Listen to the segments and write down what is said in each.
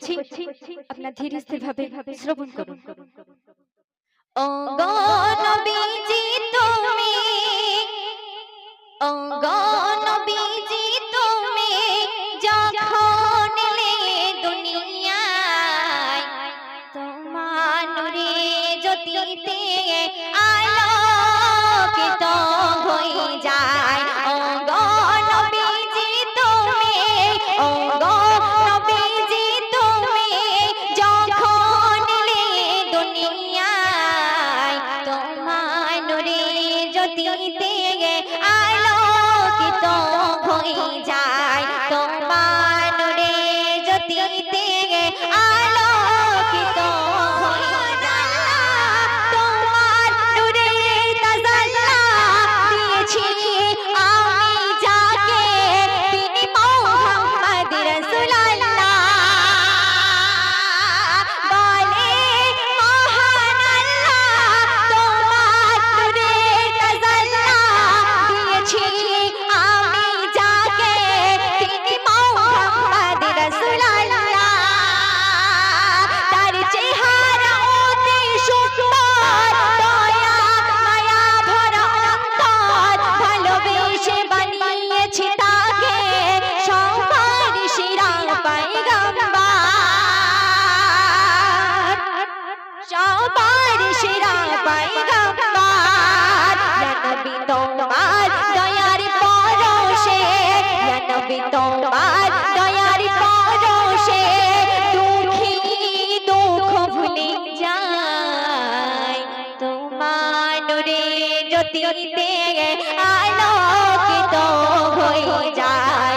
করছি আপনার ধীর স্থির ভাবে শ্রবণ করুন। ও নবীজি তুমি ও নদীতে আলোকিত হয়ে যায়। জ্যোতিতে আলোকিত হয়ে যায়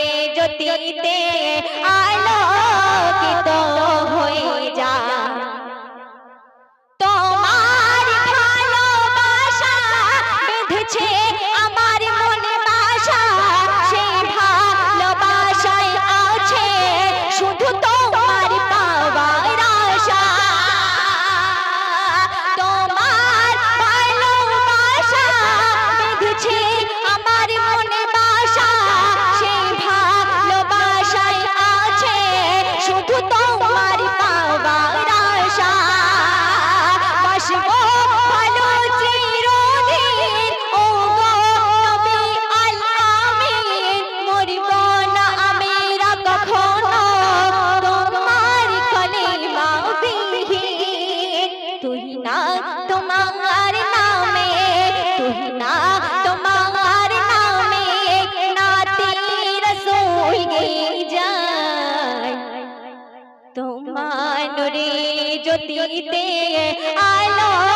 জ্যোতিতে আলোকিত আলোরে জ্যোতিতে আলো